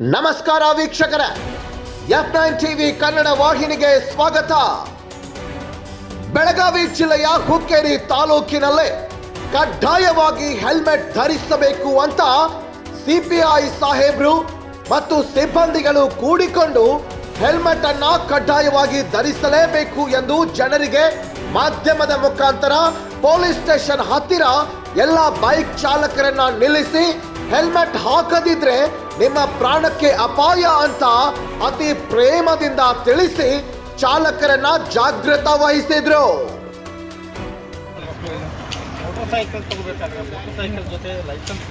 ನಮಸ್ಕಾರ ವೀಕ್ಷಕರ. F nine TV Kannada ವಾಹಿನಿಗೆ ಸ್ವಾಗತ. ಬೆಳಗಾವಿ ಜಿಲ್ಲೆಯ ಹುಕ್ಕೇರಿ ತಾಲೂಕಿನಲ್ಲೇ ಕಡ್ಡಾಯವಾಗಿ ಹೆಲ್ಮೆಟ್ ಧರಿಸಬೇಕು ಅಂತ ಸಿಪಿಐ ಸಾಹೇಬ್ರು ಮತ್ತು ಸಿಬ್ಬಂದಿಗಳು ಕೂಡಿಕೊಂಡು ಹೆಲ್ಮೆಟ್ ಅನ್ನ ಕಡ್ಡಾಯವಾಗಿ ಧರಿಸಲೇಬೇಕು ಎಂದು ಜನರಿಗೆ ಮಾಧ್ಯಮದ ಮುಖಾಂತರ ಪೊಲೀಸ್ ಸ್ಟೇಷನ್ ಹತ್ತಿರ ಎಲ್ಲ ಬೈಕ್ ಚಾಲಕರನ್ನ ನಿಲ್ಲಿಸಿ ಹೆಲ್ಮೆಟ್ ಹಾಕದಿದ್ರೆ ನಿಮ್ಮ ಪ್ರಾಣಕ್ಕೆ ಅಪಾಯ ಅಂತ ಅತಿ ಪ್ರೇಮದಿಂದ ತಿಳಿಸಿ ಚಾಲಕರನ್ನ ಜಾಗೃತ ವಹಿಸಿದ್ರು. ಮೋಟರ್ ಸೈಕಲ್ ಜೊತೆ ಲೈಸೆನ್ಸ್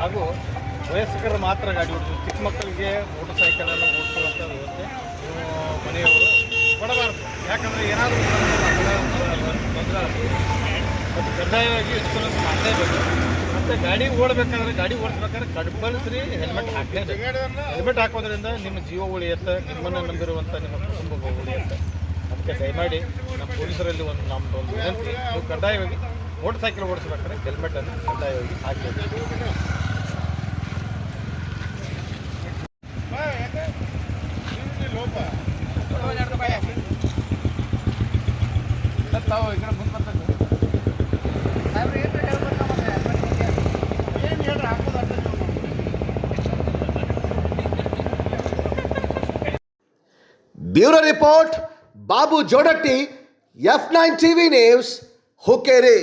ಹಾಗೂ ವಯಸ್ಕರು ಮಾತ್ರ ಗಾಡಿ ಓಡಿಸಬೇಕು. ಚಿಕ್ಕ ಮಕ್ಕಳಿಗೆ ಮೋಟರ್ ಸೈಕಲನ್ನು ಓಡಿಸುವಂಥ ವ್ಯವಸ್ಥೆ ಮನೆಯವರು ಕೊಡಬಾರ್ದು ಯಾಕಂದರೆ ಏನಾದರೂ ತೊಂದರೆ ಮತ್ತು ಕಡ್ಡಾಯವಾಗಿ ಇನ್ಶೂರೆನ್ಸ್ ಮಾಡಲೇಬೇಕು ಮತ್ತು ಗಾಡಿ ಓಡಬೇಕಾದ್ರೆ ಗಾಡಿ ಓಡಿಸ್ಬೇಕಾದ್ರೆ ಕಂಪಲ್ಸರಿ ಹೆಲ್ಮೆಟ್ ಹಾಕಲೇಬೇಕು ಹೆಲ್ಮೆಟ್ ಹಾಕೋದ್ರಿಂದ ನಿಮ್ಮ ಜೀವ ಉಳಿಯುತ್ತೆ ನಿಮ್ಮನ್ನು ನಂಬಿರುವಂಥ ನಿಮ್ಮ ಕುಟುಂಬ ಉಳಿಯುತ್ತೆ ಅದಕ್ಕೆ ದಯಮಾಡಿ ನಮ್ಮ ಪೊಲೀಸರಲ್ಲಿ ಒಂದು ನಮ್ಮದು ಒಂದು ವಿನಂತಿ ನೀವು ಕಡ್ಡಾಯವಾಗಿ ಮೋಟರ್ ಸೈಕಲ್ ಓಡಿಸ್ಬೇಕಾದ್ರೆ ಹೆಲ್ಮೆಟನ್ನು ಕಡ್ಡಾಯವಾಗಿ ಹಾಕಬೇಕು ತಾವು ಈ ಕಡೆ ಮುಂದೆ bureau report Babu Jodatti F nine TV news Hukkeri